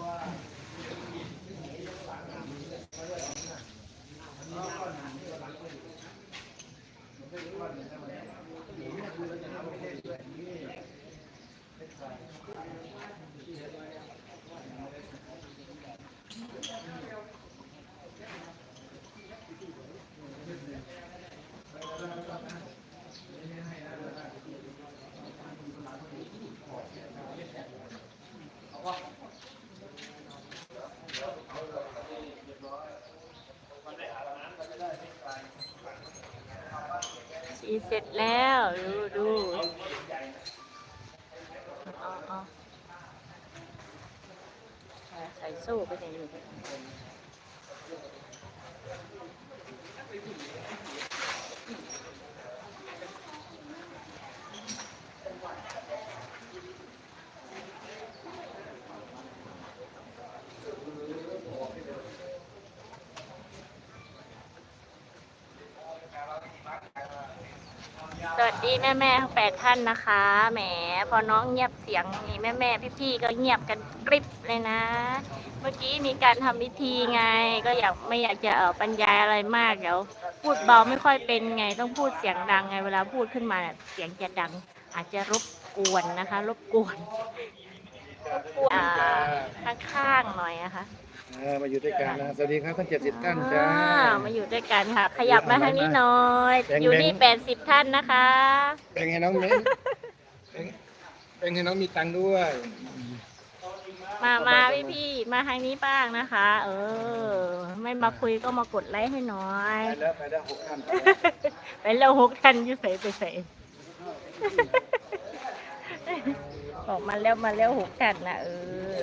ฉี ดเสร็จแล้ว ดูดูอาเอาเอาใส่โซ่ไปไหนอยู่ สวัสดีแม่แม่ๆทั้งแปดท่านนะคะ แหม พอน้องเงียบเสียงนี่แม่แม่พี่พี่ๆก็เงียบกันกริบเลยนะ เมื่อกี้มีการทำพิธีไง ก็อยากไม่อยากจะเออบรรยายอะไรมากเดี๋ยวพูดเบาไม่ค่อยเป็นไง ต้องพูดเสียงดังไง เวลาพูดขึ้นมาเนี่ยเสียงจะดัง อาจจะรบกวนนะคะ รบกวนรบกวนอ่าข้างๆหน่อยนะคะเออมาอยู่ด้วยกันนะสวัสดีครับทั้งเจ็ดสิบท่านจ้า อ่ามาอยู่ด้วยกันค่ะ ขยับมาทางนี้หน่อย แบ่งๆอยู่นี่แปดสิบท่านนะคะ แบ่งให้น้องเม้นแบ่งแบ่งให้น้องมีตังค์ด้วย มามาพี่พี่ๆมาทางนี้บ้างนะคะ เออ ไม่มาคุยก็มากดไลค์ให้หน่อย ไปแล้วไปแล้วหกท่านไปแล้วหกท่านอยุ่ใส่ไปใส่ บอกมาแล้วมาแล้วหกท่านนะเออ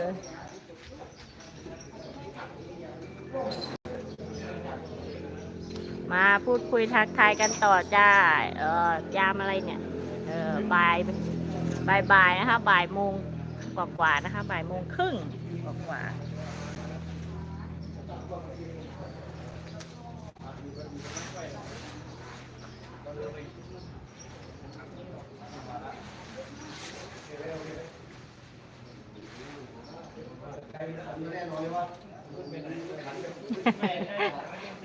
มาพูดคุยทักทายกันต่อจ้า เออยามอะไรเนี่ย เออบ่ายบ่ายบ่ายนะคะบ่ายโมงกว่าๆนะคะบ่ายโมงครึ่งกว่าๆ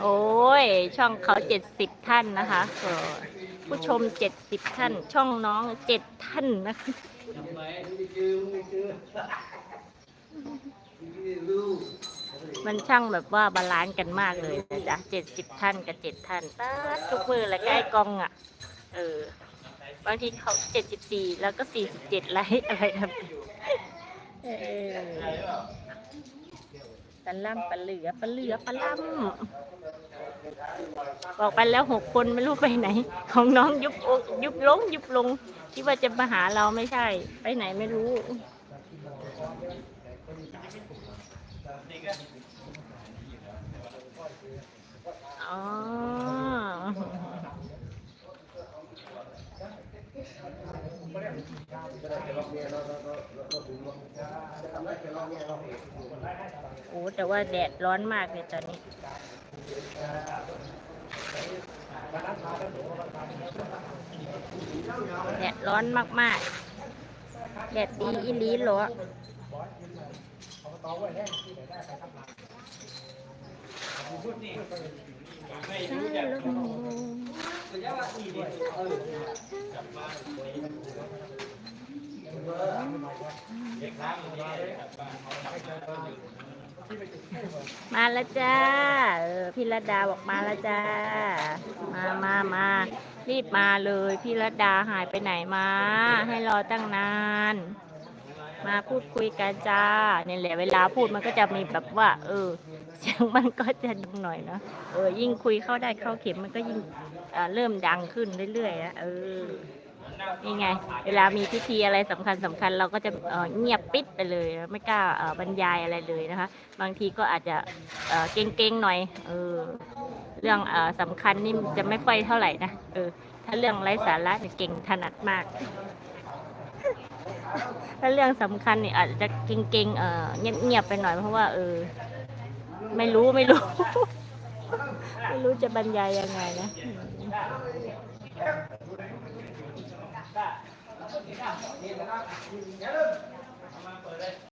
โอ้ย ช่องเขาเจ็ดสิบท่านนะคะผู้ชมเจ็ดสิบท่าน ช่องน้องเจ็ดท่านนะคะมันช่างแบบว่าบาลานซ์กันมากเลยนะจ๊ะเจ็ดสิบท่านกับเจ็ดท่านตัดทุกมือและใกล้กองอะ เออ บางทีเขาเจ็ดสิบสี่แล้วก็สี่สิบเจ็ดไลค์อะไรนะเออ ปลาล่ำปลาเหลือปลาเหลือปลาล่ำบอกไปแล้วหกคนไม่รู้ไปไหน ของน้องยุบอกยุบลง ยุบลงคิดว่าจะมาหาเราไม่ใช่ ไปไหนไม่รู้ อ๋อ โอ้แต่ว่าแดดร้อนมากเลยตอนนี้แดดร้อนมากๆแดดดีอีลีหรอ มาแล้วจ้าเออพี่ระดาบอกมาแล้วจ้า มามามารีบมาเลยพี่ระดาหายไปไหนมา ให้รอตั้งนาน มาพูดคุยกันจ้าเนี่ยแหละเวลาพูดมันก็จะมีแบบว่า เออเสียงมันก็จะดังหน่อยเนาะเออยิ่งคุยเข้าได้เข้าเข็มมันก็ยิ่ง เริ่มดังขึ้นเรื่อยๆนะเออนี่ไง เวลามีพิธีอะไรสำคัญสำคัญเราก็จะเเงียบปิดไปเลย ไม่กล้าบรรยายอะไรเลยนะคะ บางทีก็อาจจะเก่งๆหน่อย เออ เรื่องอ่อสำคัญนี่จะไม่ค่อยเท่าไหร่นะเออ ถ้าเรื่องไร้สาระเนี่ยเก่งถนัดมาก ถ้าเรื่องสำคัญเนี่ยอาจจะเก่งๆเออเงียบๆไปหน่อยเพราะว่า เออ ไม่รู้ไม่รู้ ไม่รู้จะบรรยายยังไงนะ